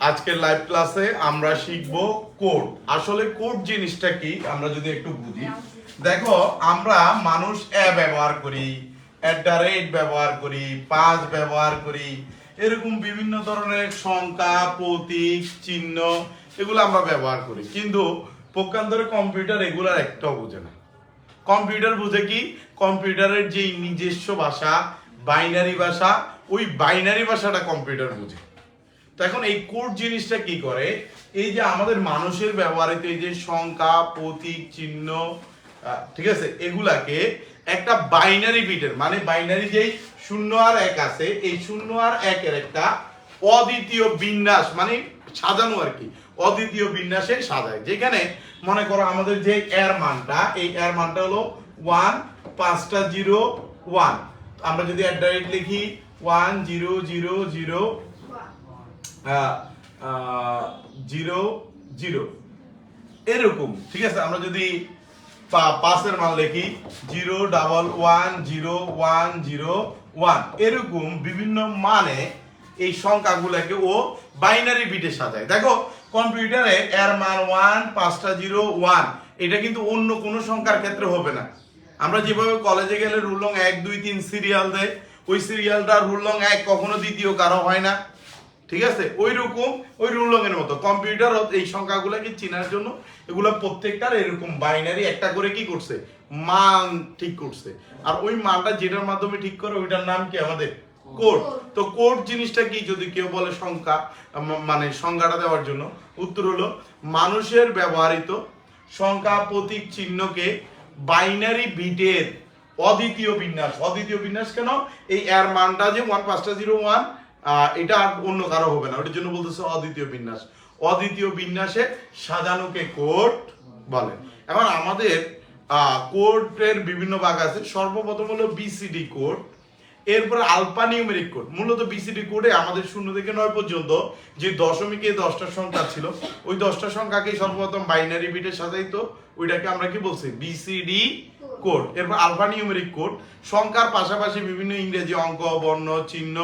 আজকের লাইভ ক্লাসে আমরা শিখব কোড আসলে কোড জিনিসটা কি? আমরা যদি একটু বুঝি। দেখো, আমরা মানুষ এ ব্যবহার করি এট দ্য রেট ব্যবহার করি, পাঁচ ব্যবহার করি, এরকম বিভিন্ন ধরনের সংখ্যা, প্রতীক, চিহ্ন, এগুলো আমরা ব্যবহার করি। কিন্তু পক্ষান্তরে কম্পিউটার এগুলার একটাও বোঝে না। কম্পিউটার বুঝে কি? কম্পিউটারের যে নিজস্ব ভাষা বাইনারি ভাষা, ওই বাইনারি ভাষাটা কম্পিউটার বুঝে। তো এখন এই কোড জিনিসটা কি করে? এই যে আমাদের মানুষের ব্যবহৃত এই যে সংখ্যা, প্রতীক, চিহ্ন ঠিক আছে, এগুলাকে একটা বাইনারি বিটের মানে বাইনারি যেই শূন্য আর এক আছে, এই শূন্য আর একের একটা অদ্বিতীয় বিন্যাস মানে সাজানো আর কি, অদ্বিতীয় বিন্যাসে সাজায়। যেখানে মনে করো আমাদের যে এর মানটা, এই এর মানটা হলো ওয়ান পাঁচটা জিরো ওয়ান আমরা যদি অ্যাট লিখি one zero zero zero zero zero. এরকম, ঠিক আছে? আমরা যদি পাঁচের মান লিখি, zero, double one, zero one zero, one. এরকম বিভিন্ন মানে এই সংখ্যাগুলোকে ও বাইনারি বিটে সাজায়। দেখো, কম্পিউটারে এর মান ওয়ান, পাঁচটা জিরো, ওয়ান। এটা কিন্তু অন্য কোনো সংখ্যার ক্ষেত্রে হবে না। আমরা যেভাবে কলেজে গেলে রুলং এক, দুই, তিন সিরিয়াল দেয়, ওই সিরিয়ালটা রুলং এক, কখনো দ্বিতীয় কারও হয় না। ঠিক আছে? ওই রকম ওই রুলংয়ের মতো কম্পিউটার এই সংখ্যাগুলোকে চেনার জন্য এগুলো প্রত্যেকটার এরকম বাইনারি একটা করে কি করছে? মান ঠিক করছে। আর ওই মানটা যেটার মাধ্যমে ঠিক করে ওইটার নাম কি আমাদের? কোড তো কোড জিনিসটা কি? যদি কেউ বলে সংখ্যা মানে সংজ্ঞাটা দেওয়ার জন্য উত্তর হলো মানুষের ব্যবহৃত সংখ্যা প্রতীক চিহ্নকে বাইনারি বিটের অদ্বিতীয় বিন্যাস। অদ্বিতীয় বিন্যাস কেন? এই এর মানটা যে ওয়ান পাঁচটা জিরো ওয়ান এটা আর অন্য কারও হবে না। ওটার জন্য বলতেছে অদ্বিতীয় বিন্যাস। অদ্বিতীয় বিন্যাসে সাজানোকে কোর্ট বলে। এখন আমাদের কোর্টের বিভিন্ন ভাগ আছে। সর্বপ্রথম হলো বিসিডি কোড এরপর আলফা নিউমেরিক কোড। মূলত বিসিডি কোডে আমাদের শূন্য থেকে নয় পর্যন্ত যে দশমিকে দশটা সংখ্যা ছিল, ওই দশটা সংখ্যাকে সর্বপ্রথম বাইনারি বিটে সাজাইতো ওইটাকে আমরা কি বলছি? BCD code. এরপর আলফা নিউমেরিক কোড। সংখ্যার পাশাপাশি বিভিন্ন ইংরেজি অঙ্ক, বর্ণ, চিহ্ন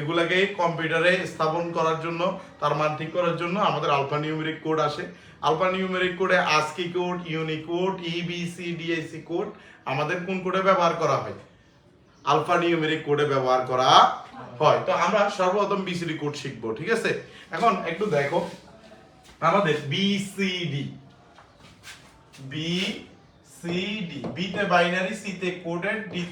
এগুলাকে কম্পিউটারে স্থাপন করার জন্য, তার মান ঠিক করার জন্য আমাদের আলফা নিউমেরিক কোড আসে। আলফা নিউমেরিক কোডে ASCII code Unicode EBCDIC code আমাদের কোন কোডে ব্যবহার করা হয়? আলফা নিউমেরিক কোডে ব্যবহার করা হয়। তো আমরা সর্বপ্রথম বিসিডি কোড শিখব, ঠিক আছে? এখন একটু দেখো আমাদের BCD. B C D B তে বাইনারি সি তে coded D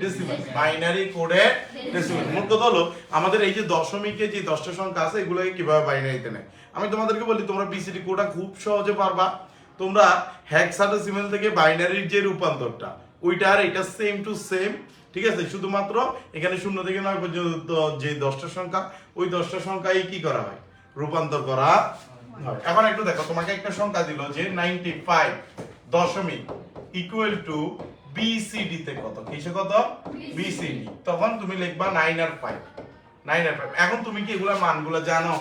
decimal binary coded decimal মোট কথা হলো, আমাদের এই যে দশমিকে যে দশটা সংখ্যা আছে, এগুলোকে কীভাবে বাইনারিতে নেয়? আমি তোমাদেরকে বলি, তোমরা বিসিডি কোডটা খুব সহজে পারবা। তোমরা হেক্সাডেসিমাল থেকে বাইনারির যে রূপান্তরটা, ওইটা আর এটা সেম টু সেম ঠিক আছে? শুধুমাত্র এখানে শূন্য থেকে নয় পর্যন্ত যে দশটা সংখ্যা, ওই দশটা সংখ্যাই কি করা হয়? রূপান্তর করা এখন একটু দেখো, তোমাকে একটা সংখ্যা দিল যে নাইনটি ফাইভ দশমিক ইকুয়াল টু বিসিডি তে কত? কিসে কত? বিসিডি তখন তুমি লিখবা নাইন আর ফাইভ নাইন আর ফাইভ এখন তুমি কি এগুলা মানগুলো জানো?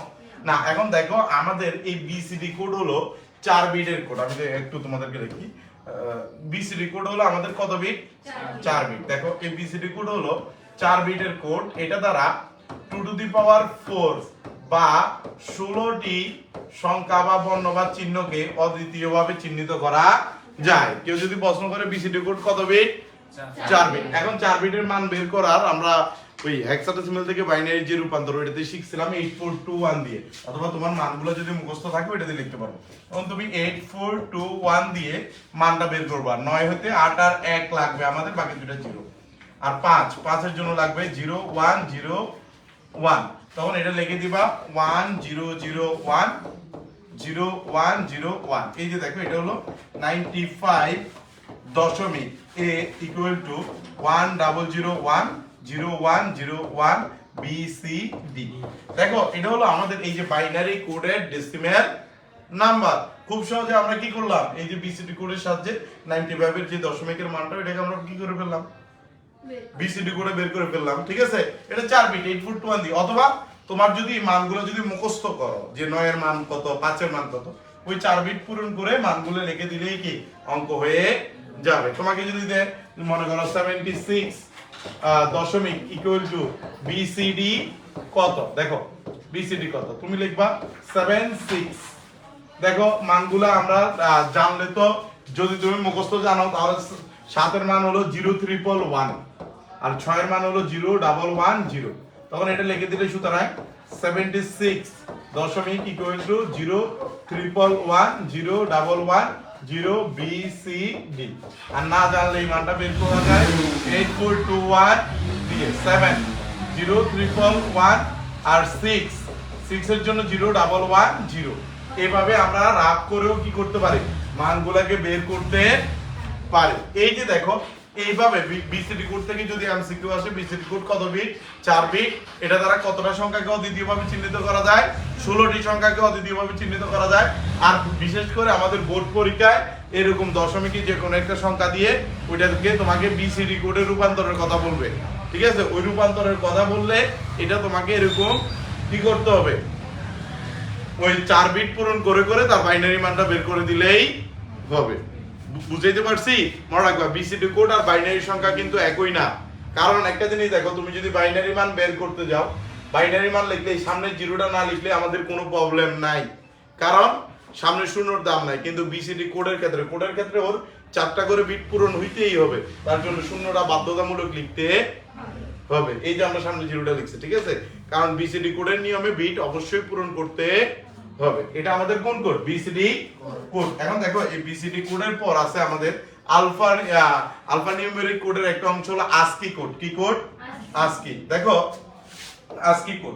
না, এখন দেখো, আমাদের এই বিসিডি কোড হলো চার বিটের কোড আমি একটু তোমাদেরকে লিখি বিসিডি কোড হলো আমাদের কত বিট চার বিট দেখো এই বিসিডি কোড হলো চার বিটের কোড এটা দ্বারা two to the power four বা ষোলোটি সংখ্যা বা বর্ণ বা চিহ্নকে অদ্বিতীয়ভাবে চিহ্নিত করা যায়। কেউ যদি প্রশ্ন করে বিসিডি কোড কত বিট চার বিট এখন চার বিটের মান বের করার আমরা ওই হেক্সাডেসিমাল থেকে বাইনারি যে রূপান্তর, ওইটাতে শিখছিলাম এইট ফোর টু ওয়ান দিয়ে। অথবা তোমার মানগুলো যদি মুখস্থ থাকে ওইটা দিয়ে লিখতে পারো। এখন তুমি এইট ফোর টু ওয়ান দিয়ে মানটা বের করবা। নয় হতে আট আর এক লাগবে আমাদের, বাকি দুটা জিরো আর পাঁচ, পাঁচের জন্য লাগবে জিরো ওয়ান জিরো ওয়ান তখন এটা লিখে দিবা one zero zero one zero one zero one এই যে দেখো, এটা হলো নাইনটি ফাইভ দশমিক এ equal to one double zero one zero one zero one B C D দেখো এটা হলো আমাদের এই যে বাইনারি কোডের ডেসিমেল নাম্বার খুব সহজে আমরা কি করলাম? এই যে বিসিডি কোডের সাহায্যে নাইনটি ফাইভের যে দশমিকের মানটা এটাকে আমরা কি করে ফেললাম? বিসিডি করে বের করে ফেললাম ঠিক আছে? এটা চার বিট এইট ফুট দিয়ে। অথবা তোমার যদি মানগুলো যদি মুখস্থ করো যে নয়ের মান কত পাঁচের মান কত ওই চার বিট পূরণ করে মানগুলো লিখে দিলেই কি? অঙ্ক হয়ে যাবে। তোমাকে যদি দেয় মনে করো সেভেন্টি সিক্স দশমিক ইকুয়াল টু বিসিডি কত? দেখো বিসিডি কত? তুমি লিখবা সেভেন সিক্স দেখো, মানগুলা আমরা জানলে তো যদি তুমি মুখস্থ জানো, তাহলে সাতের মান হলো জিরো ট্রিপল ওয়ান আর ছয়ের মান হলো জিরো ডাবল ওয়ান জিরো তখন এটা লিখে দিলে সুতরাং সেভেন্টি সিক্স দশমিক equal to zero triple one zero double one zero B C D. আর না জানলে এই মানটা বের করা যায় এইট ফোর টু ওয়ান দিয়ে, সেভেন। জিরো ট্রিপল ওয়ান আর সিক্স। সিক্সের জন্য জিরো ডাবল ওয়ান জিরো। এভাবে আমরা রাগ করেও কি করতে পারি? মানগুলাকে বের করতে পারি। এই যে দেখো এইভাবে বিসিডি কোড থেকে যদি এমসিকিউ আসে, বিসিডি কোড কত বিট? চার বিট। এটা দ্বারা কতটা সংখ্যাকে অদ্বিতীয়ভাবে চিহ্নিত করা যায়? ষোলোটি সংখ্যাকে অদ্বিতীয়ভাবে চিহ্নিত করা যায়। আর বিশেষ করে আমাদের বোর্ড পরীক্ষায় এরকম দশমিকে যে কোনো একটা সংখ্যা দিয়ে ওইটাকে তোমাকে বিসিডি কোডে রূপান্তরের কথা বলবে। ঠিক আছে? ওই রূপান্তরের কথা বললে এটা তোমাকে এরকম কি করতে হবে? ওই চার বিট পূরণ করে করে তার বাইনারি মানটা বের করে দিলেই হবে। বুঝাইতে পারছি? মনে রাখবা বিসিডি কোড আর বাইনারি সংখ্যা কিন্তু একই না। কারণ একটা জিনিস দেখো, তুমি যদি বাইনারি মান বের করতে যাও বাইনারি মান লিখলে সামনে জিরোটা না লিখলে আমাদের কোনো প্রবলেম নাই। কারণ সামনে শূন্যর দাম নাই, কিন্তু বিসিডি কোডের ক্ষেত্রে কোডের ক্ষেত্রে ওর চারটা করে বিট পূরণ হইতেই হবে। তার জন্য শূন্যটা বাধ্যতামূলক লিখতে হবে। এই যে আমরা সামনে জিরোটা লিখছি, ঠিক আছে? কারণ বিসিডি কোডের নিয়মে বিট অবশ্যই পূরণ করতে হবে। এটা আমাদের কোন কোড বিসিডি কোড এখন দেখো এই বিসিডি কোডের পর আছে আমাদের আলফা আলফা নিউমেরিক কোডের একটা অংশ হলো আস্কি কোড কি কোড আস্কি দেখো ASCII code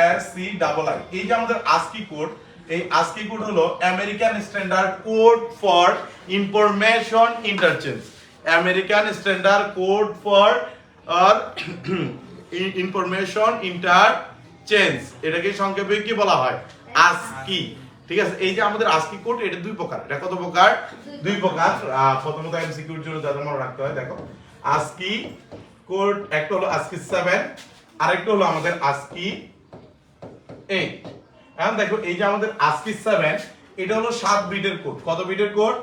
S C double I এই যে আমাদের আস্কি কোড এই আস্কি কোড হলো American standard code for information interchange American standard code for uh information interchange এটাকে সংক্ষেপে কি বলা হয়? আস্কি ঠিক আছে এই যে আমাদের আস্কি কোড এটা দুই প্রকার। এটা কত প্রকার? দুই প্রকার। প্রথমত এমসিকিউর জন্য যাদের মনে রাখতে হয় দেখো। আস্কি কোড একটা হলো আস্কি 7 আরেকটা হলো আমাদের আস্কি 8 এখন দেখো এই যে আমাদের আস্কি 7 এটা হলো 7 বিটের কোড। কত বিটের কোড?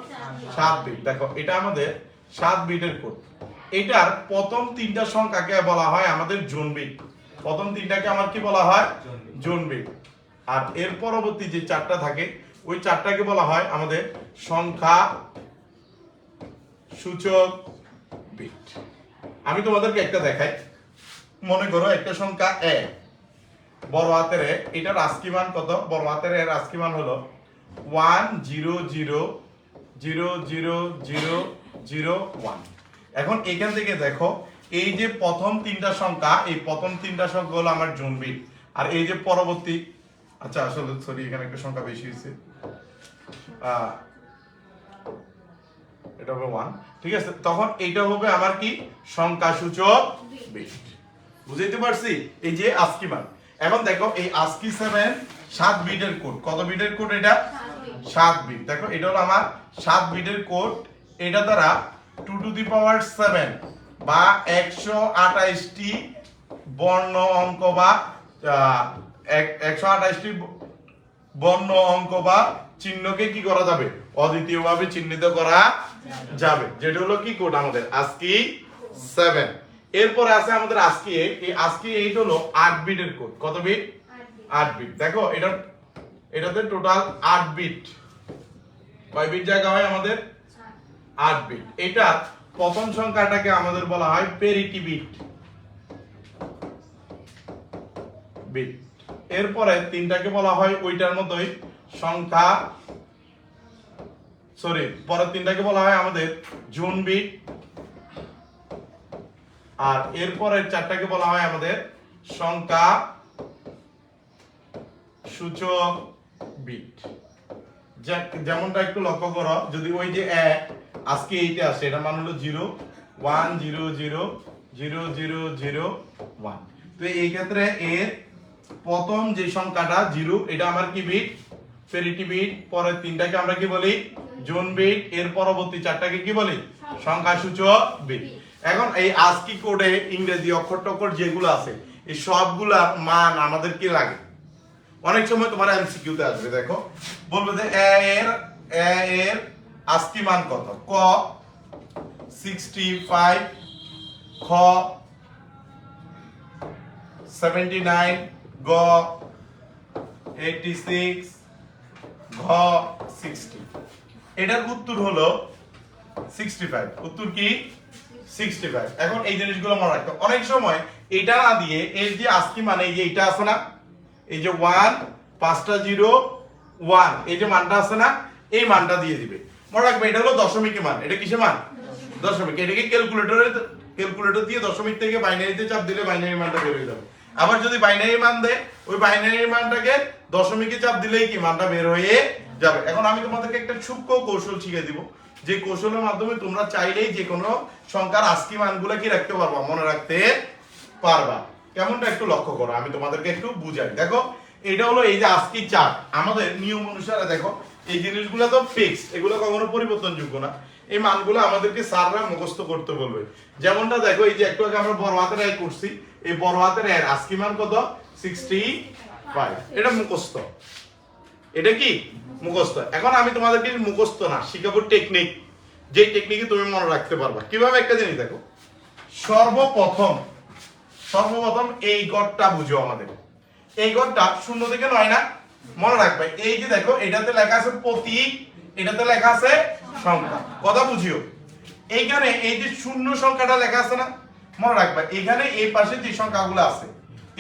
7 বিট। দেখো এটা আমাদের 7 বিটের কোড। এটার প্রথম তিনটা সংখ্যাকে বলা হয় আমাদের জোন বিট। প্রথম তিনটাকে আমার কি বলা হয়? Zone bit. আর এর পরবর্তী যে চারটা থাকে ওই চারটাকে বলা হয় আমাদের সংখ্যা সূচক বিট। আমি তোমাদেরকে একটা দেখাই। মনে করো একটা সংখ্যা এ বড় হাতের এ এটার আস্কি মান কত? বড় হাতের এর আস্কি মান হলো one zero zero zero zero zero zero one. এখন এখান থেকে দেখো এই যে প্রথম তিনটা সংখ্যা এই প্রথম তিনটা সংখ্যা হলো আমার জোন বিট। আর এই যে পরবর্তী আচ্ছা আসলে সরি এখানে একটা সংখ্যা বেশি হয়েছে। এটা হবে ওয়ান ঠিক আছে? তখন এইটা হবে আমার কি? সংখ্যা সূচক বিট বুঝাইতে পারছি? এই যে আস্কি মান। এখন দেখো, এই আস্কি সেভেন সাত বিটের কোড কত বিটের কোড এটা? সাত বিট। দেখো, এটা হলো আমার সাত বিটের কোড এটা দ্বারা two to the power seven বা একশো আঠাইশটি বর্ণ অঙ্ক বা একশো আঠাইশটি বর্ণ অঙ্ক বা চিহ্নকে কি করা যাবে? অদ্বিতীয়ভাবে চিহ্নিত করা যাবে। যেটা হলো কি কোড আমাদের? আজকি সেভেন এরপরে আছে আমাদের আজকি এই আজকি এইট হলো আট বিটের কোড কত বিট? আট বিট। দেখো, এটা, এটাতে টোটাল আট বিট। কয় বিট জায়গা হয় আমাদের? আট বিট। এটা প্রথম সংখ্যাটাকে আমাদের বলা হয় পেরিটি বিট বিট। এরপরে তিনটাকে বলা হয় ওইটার মতোই সংখ্যা সরি পরের তিনটাকে বলা হয় আমাদের জুন বিট, আর এরপরের চারটাকে বলা হয় আমাদের সংখ্যা সূচক বিট। যেমনটা একটু লক্ষ্য করো, যদি ওই যে এক, আজকে এইটা আসে এটা মান হলো zero, one, zero zero zero zero zero, one. তো এই ক্ষেত্রে এর প্রথম যে সংখ্যাটা, জিরো, এটা আমার কি বিট পেরিটি বিট পরের তিনটাকে আমরা কি বলি? জোন বিট এর পরবর্তী চারটাকে কি বলি? সংখ্যা সূচক বিট এখন এই আজকি কোডে ইংরেজি অক্ষর টক্ষর যেগুলো আছে, এই সবগুলার মান আমাদের কি লাগে? অনেক সময় তোমার এমসিকিউ তে আসবে, দেখো। বলবে যে এ এর এ এর আস্কি মান কত? ক 65 খ 79 গ এইটটি সিক্স ঘ সিক্সটি এটার উত্তর হলো সিক্সটি ফাইভ উত্তর কি? সিক্সটি ফাইভ এখন এই জিনিসগুলো মনে রাখতে অনেক সময় এটা না দিয়ে এর যে আজকি মানে এই যে এটা আছে না? এই যে ওয়ান পাঁচটা জিরো ওয়ান এই যে মানটা আছে না? এই মানটা দিয়ে দিবে। মনে রাখবে এটা হলো দশমিক মান। এটা কিসে মান? দশমিক। এটাকে ক্যালকুলেটরে ক্যালকুলেটর দিয়ে দশমিক থেকে বাইনারিতে চাপ দিলে বাইনারি মানটা বের হয়ে যাবে। আবার যদি বাইনারি মান দেয়, ওই বাইনারি মানটাকে দশমিকে চাপ দিলেই কি মানটা বের হয়ে যাবে। এখন আমি তোমাদেরকে একটা সূক্ষ্ম কৌশল শিখিয়ে দিব। যে কৌশলের মাধ্যমে তোমরা চাইলেই যে কোনো সংখ্যার আস্কি মানগুলো কি রাখতে পারবা, মনে রাখতে পারবা। কেমনটা একটু লক্ষ্য করো, আমি তোমাদেরকে একটু বুঝাই। দেখো, এটা হলো এই যে আস্কি চার্ট আমাদের নিয়ম অনুসারে দেখো, এই জিনিসগুলো তো ফিক্সড এগুলো কখনো পরিবর্তনযোগ্য না। এই মানগুলো আমাদেরকে স্যাররা মুখস্থ করতে বলবে। যেমনটা দেখো, এই যে একটু আগে আমরা বড় হাতের আয় করছি। এই বড় হাতের আয়ের আস্কি মান কত? সিক্সটি ফাইভ এটা মুখস্থ। এটা কি? মুখস্থ। এখন আমি তোমাদেরকে মুখস্থ না, শিখাবো টেকনিক যে টেকনিকে তুমি মনে রাখতে পারবা। কীভাবে একটা জিনিস দেখো? সর্বপ্রথম সর্বপ্রথম এই গড়টা বুঝো আমাদের। এই গড়টা শূন্য থেকে নয় না? মনে রাখবে। এই যে দেখো, এটাতে লেখা আছে প্রতীক এটাতে লেখা আছে সংখ্যা। কথা বুঝিও। এইখানে এই যে শূন্য সংখ্যাটা লেখা আছে না, মনে রাখবে এখানে এই পাশে যে সংখ্যাগুলো আছে,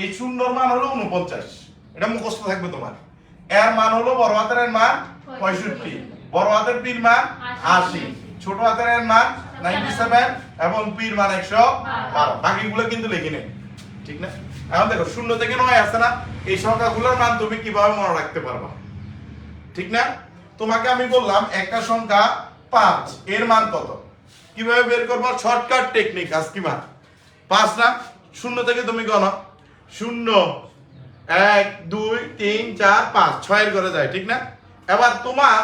এই শূন্যর মান হলো উনপঞ্চাশ এটা মুখস্থ থাকবে তোমার। এর মান হলো বড় হাতের মান পঁয়ষট্টি। বড় হাতের পীর মান আশি। ছোট হাতের মান নাইনটি সেভেন এবং পীর মান একশো বারো। বাকিগুলো কিন্তু লিখে নেই। ঠিক না? এখন দেখো, শূন্য থেকে নয় আছে না, এই সংখ্যাগুলোর মান তুমি কীভাবে মনে রাখতে পারবা? ঠিক না? তোমাকে আমি বললাম, একটা সংখ্যা পাঁচ, এর মান কত? কীভাবে বের করব? শর্টকাট টেকনিক আজকি মান। পাঁচ না? শূন্য থেকে তুমি গণ। শূন্য, এক, দুই, তিন, চার, পাঁচ, ছয়ের করে যায়, ঠিক না? এবার তোমার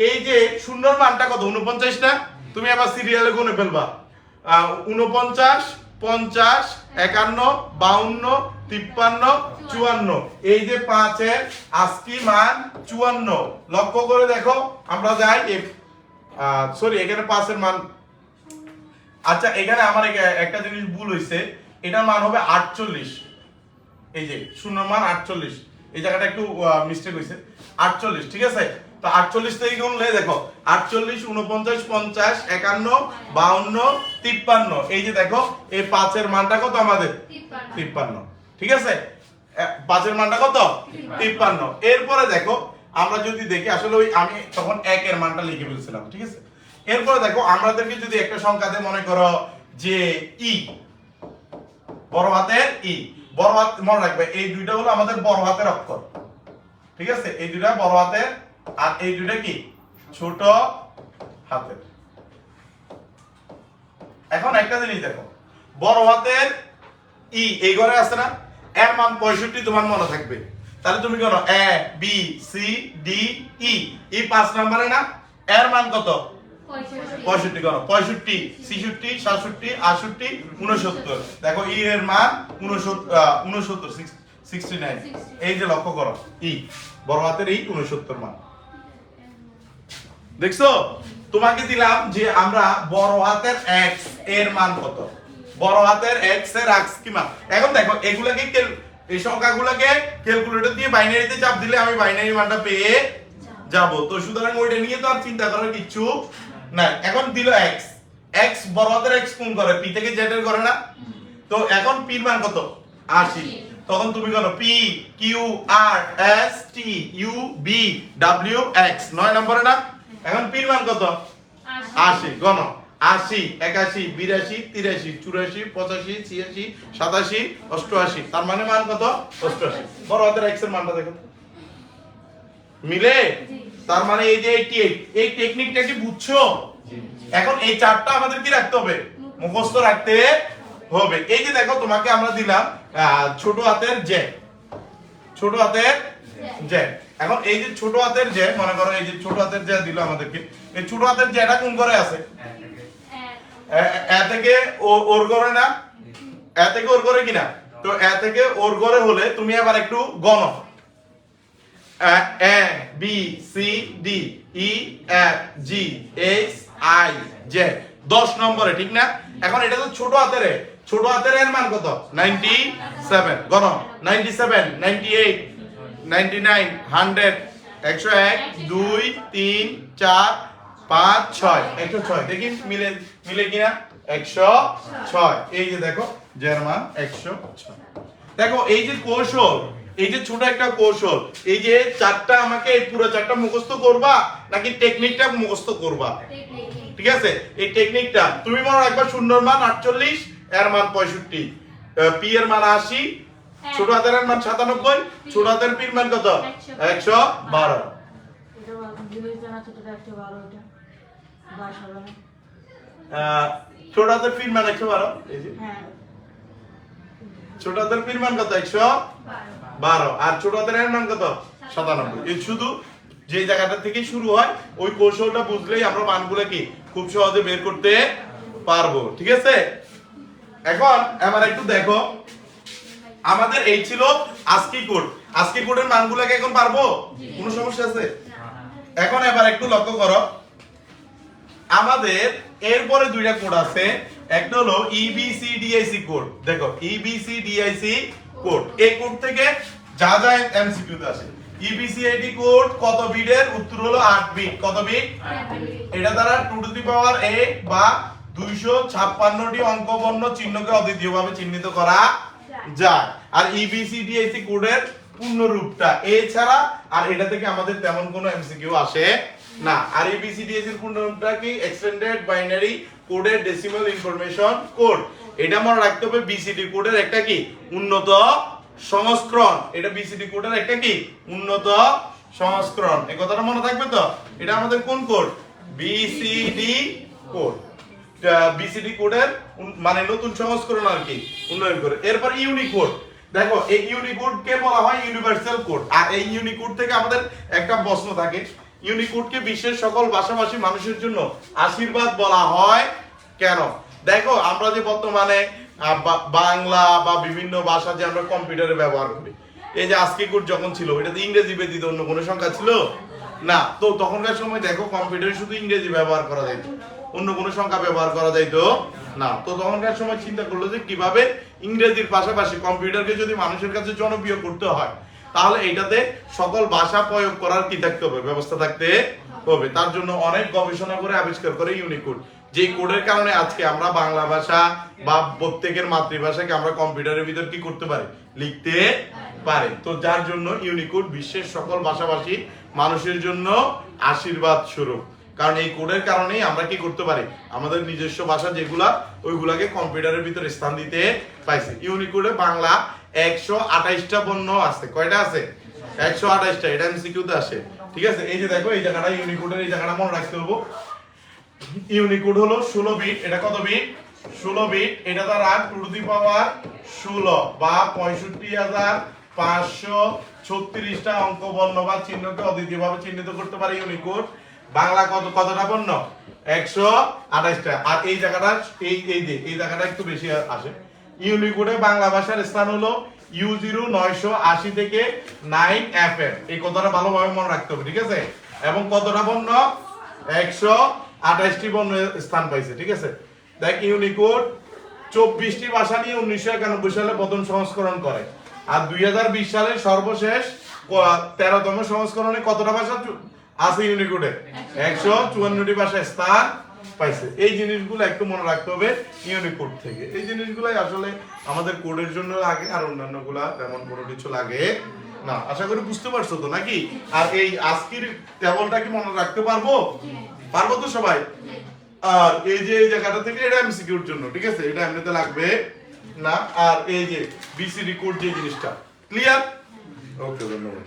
এই যে শূন্যর মানটা কত? উনপঞ্চাশ না? তুমি আবার সিরিয়ালে গুনে ফেলবা। উনপঞ্চাশ পঞ্চাশ, একান্ন, বাউন্ন, তিপ্পান্ন, চুয়ান্ন। এই যে পাঁচের আশি মান চুয়ান্ন। লক্ষ্য করে দেখো, আমরা যাই সরি এখানে পাঁচের মান। আচ্ছা এখানে আমার একটা জিনিস ভুল হয়েছে এটার মান হবে আটচল্লিশ। এই যে, শূন্য মান আটচল্লিশ। এই জায়গাটা একটু মিস্টেক হয়েছে আটচল্লিশ, ঠিক আছে? তো আটচল্লিশ থেকে গুনলে দেখো আটচল্লিশ উনপঞ্চাশ পঞ্চাশ একান্ন বাউন্ন তিপ্পান্ন। এই যে দেখো এই পাঁচের মানটা কত আমাদের? তিপ্পান্ন। ঠিক আছে? পাঁচের মানটা কত? তিপ্পান্ন। এরপরে দেখো আমরা যদি দেখি আসলে ওই আমি তখন একের মানটা লিখে ফেলছিলাম ঠিক আছে? এরপরে দেখো আমাদেরকে যদি একটা সংখ্যাতে মনে করো যে ই বড় হাতের ই বড় হাত মনে রাখবে এই দুইটা হলো আমাদের বড় হাতের অক্ষর। ঠিক আছে? এই দুইটা বড় হাতের আর এই দুইটা কি? ছোট হাতের। এখন একটা জিনিস দেখো। বড় হাতের ই এই ঘরে আছে না? এর মান পঁয়ষট্টি তোমার মনে থাকবে। তাহলে তুমি কেন? A B C D E. এই পাঁচ নাম্বারে না? এর মান কত? পঁয়ষট্টি। করো। পঁয়ষট্টি ছিষট্টি সাতষট্টি আটষট্টি উনসত্তর। দেখো ই এর মান উনসত্তর উনসত্তর সিক্সটি নাইন। এই যে লক্ষ্য করো ই বড় হাতের এই উনসত্তর মান। দেখছ? তোমাকে দিলাম যে আমরা বড় হাতের এক্সের মান কত? বড় হাতের এক্সের এক্স কি মান? এখন দেখো, এগুলাকে এই সংখ্যাগুলোকে ক্যালকুলেটর দিয়ে বাইনারিতে চাপ দিলে আমি বাইনারি মানটা পেয়ে যাব। তো সুতরাং ওইটা নিয়ে তো আর চিন্তা করার কিচ্ছু নাই। এখন দিল এক্স এক্স বড় হাতের এক্স কোন করে? পি থেকে জেড এর করে না? তো এখন পি মান কত? আশি। তখন তুমি করো P Q R S T U V W X নয় নম্বরে না? এখন পির মান কত? আশি। গণ। আশি একাশি বিরাশি তিরাশি চুরাশি পঁচাশি ছিয়াশি সাতাশি অষ্টআশি। তার মানে মান কত? অষ্টআশি। বড় হাতের এক্সের মানটা দেখো। মিলে? তার মানে এই যে এইটি এই টেকনিকটা কি বুঝছ? এখন এই চারটা আমাদের কি রাখতে হবে? মুখস্থ। রাখতে হবে। এই যে দেখো তোমাকে আমরা দিলাম আহ, ছোট হাতের জে ছোট হাতের জে এখন এই যে ছোট হাতের জে মনে করো এই যে ছোট হাতের জে দিল আমাদেরকে, এই ছোট হাতের জেটা কোন করে আছে? এ- থেকে ওর করে না? এ থেকে ওর করে কিনা? তো এ থেকে ওর করে হলে তুমি আবার একটু গণ। A B, C, D, E, F, G, H, I J দশ নম্বরে, ঠিক না? এখন এটা তো ছোট হাতের। ছোট হাতের এর মান কত? Ninety seven. গণ। Ninety seven, ninety eight ninety nine hundred একশো এক দুই তিন চার পাঁচ ছয়। একশো ছয়। দেখি মিলে মিলে কিনা? একশো ছয়। এই যে দেখো জার্মান একশো ছয়। দেখো এই যে কৌশল এই যে ছোট একটা কৌশল এই যে চারটা আমাকে এই পুরো চারটা মুখস্থ করবা নাকি টেকনিকটা মুখস্থ করবা? ঠিক আছে? এই টেকনিকটা তুমি মনে রাখবা শূন্যর মান আটচল্লিশ এর মান পঁয়ষট্টি। পি এর মান আশি ছোট হাতের মান সাতানব্বই ছোট হাতের পির মান কত? একশো বারো। ছোট হাতের পির মান একশো বারো? হ্যাঁ। ছোট হাতের পির মান কত? একশো বারো। আর ছোট হাতের এর মান কত? সাতানব্বই। এই শুধু যে জায়গাটা থেকে শুরু হয় ওই কৌশলটা বুঝলেই আমরা মানগুলো কি খুব সহজে বের করতে পারব। ঠিক আছে? এখন এবার একটু দেখো। আমাদের এই ছিল আস্কি কোড। আস্কি কোডের মানগুলোকে এখন পারব? কোনো সমস্যা আছে? এখন এবার একটু লক্ষ্য করো। আমাদের এরপরে দুইটা কোড আছে। একটা হলো E ইবিসিডিআইসি কোড। দেখো E ইবিসিডিআইসি কোড। এই কোড থেকে যা যা এমসিকিউ তে আসে। E ইবিসিআইডি কোড কত বিটের? উত্তর হলো 8 বিট। কত বিট? এটা দ্বারা টু টু দি পাওয়ার 8 বা 256টি অঙ্ক বর্ণ চিহ্নকে অদ্বিতীয়ভাবে চিহ্নিত করা যায়। আর E ইবিসিডিআইসি কোডের পূর্ণ রূপটা এছাড়া আর এটা থেকে আমাদের তেমন কোনো এমসিকিউ আসে না। আর E এবিসিডিএস এর পূর্ণ রূপটা কি? এক্সটেন্ডেড বাইনারি কোডের ডেসিমাল ইনফরমেশন কোড এটা মনে রাখতে হবে বিসিডি কোডের একটা কি? উন্নত সংস্করণ। এটা বিসিডি কোডের একটা কি? উন্নত সংস্করণ। এই কথাটা মনে থাকবে তো? এটা আমাদের কোন কোড? BCD code. বিসিডি কোডের মানে নতুন সংস্করণ আর কি, উন্নয়ন করে। এরপর ইউনিকোড দেখো, এই ইউনিকোড কে বলা হয় ইউনিভার্সাল কোড আর এই ইউনিকোড থেকে আমাদের একটা প্রশ্ন থাকে। ইউনিকোডকে বিশ্বের সকল ভাষাভাষী মানুষের জন্য আশীর্বাদ বলা হয় কেন? দেখো, আমরা যে বর্তমানে বাংলা বা বিভিন্ন ভাষা যে আমরা কম্পিউটারে ব্যবহার করি, এই যে আজকে কোড যখন ছিল এটা তো ইংরেজি ব্যতীত অন্য কোনো সংখ্যা ছিল না। তো তখনকার সময় দেখো, কম্পিউটারে শুধু ইংরেজি ব্যবহার করা যাইতো অন্য কোনো সংখ্যা ব্যবহার করা যাইতো না। তো তখনকার সময় চিন্তা করল যে কীভাবে ইংরেজির পাশাপাশি কম্পিউটারকে যদি মানুষের কাছে জনপ্রিয় করতে হয়, তাহলে এইটাতে সকল ভাষা প্রয়োগ করার কি থাকতে হবে? ব্যবস্থা থাকতে হবে। তার জন্য অনেক গবেষণা করে আবিষ্কার করে ইউনিকোড যে কোডের কারণে আজকে আমরা বাংলা ভাষা বা প্রত্যেকের মাতৃভাষাকে আমরা কম্পিউটারের ভিতর কি করতে পারি? লিখতে পারে। তো যার জন্য ইউনিকোড বিশ্বের সকল ভাষাভাষী মানুষের জন্য আশীর্বাদ স্বরূপ। কারণ এই কোডের কারণেই আমরা কি করতে পারি? আমাদের নিজস্ব ভাষা যেগুলা, ওইগুলাকে কম্পিউটারের ভিতরে স্থান দিতে পাইছি। ইউনিকোডে বাংলা একশো আঠাইশটা বর্ণ আছে। কয়টা আছে? একশো আঠাইশটা। এটা এমসিকিউতে আসে। ঠিক আছে? এই যে দেখো, এই জায়গাটা ইউনিকোডের এই জায়গাটা মনে রাখতে হব। ইউনিকোড হলো ষোলো বিট এটা কত বিট ষোলো বিট এটা দ্বারা টু টু দি পাওয়ার ষোলো বা পঁয়ষট্টি হাজার পাঁচশো ছত্রিশটা অঙ্ক বর্ণ বা চিহ্নকে অদ্বিতীয়ভাবে চিহ্নিত করতে পারে ইউনিকোড বাংলা কত কতটা বর্ণ একশো আঠাইশটা আর এই জায়গাটা, এই এই যে এই জায়গাটা একটু বেশি আসে। ইউনিকোডে বাংলা ভাষার স্থান হলো ইউ জিরো নয়শো আশি থেকে নাইন এফ এম এই কথাটা ভালোভাবে মনে রাখতে হবে, ঠিক আছে? এবং কতটা বর্ণ একশো আঠাইশটি বর্ণ স্থান পাইছে, ঠিক আছে? দেখ, ইউনিকোড চব্বিশটি ভাষা নিয়ে উনিশশো একানব্বই সালে প্রথম সংস্করণ করে। আর দুই হাজার বিশ সালের সর্বশেষ তেরোতম সংস্করণে কতটা ভাষা আছে ইউনিকোডে। একশো চুয়ান্নটি ভাষা স্থান পাইছে। এই জিনিসগুলো একটু মনে রাখতে হবে ইউনিকোড থেকে। এই জিনিসগুলাই আসলে আমাদের কোডের জন্য লাগে, আর অন্যান্যগুলা তেমন কোনো কিছু লাগে না। আশা করি বুঝতে পারছ তো নাকি? আর এই আজকের টেবলটা কি মনে রাখতে পারব? পারব তো সবাই? আর এই যে এই জায়গাটা থেকে এটা এমসিকিউর জন্য, ঠিক আছে? এটা এমনিতে লাগবে না। আর এই যে বিসিডি কোড যে জিনিসটা ক্লিয়ার ওকে ধন্যবাদ।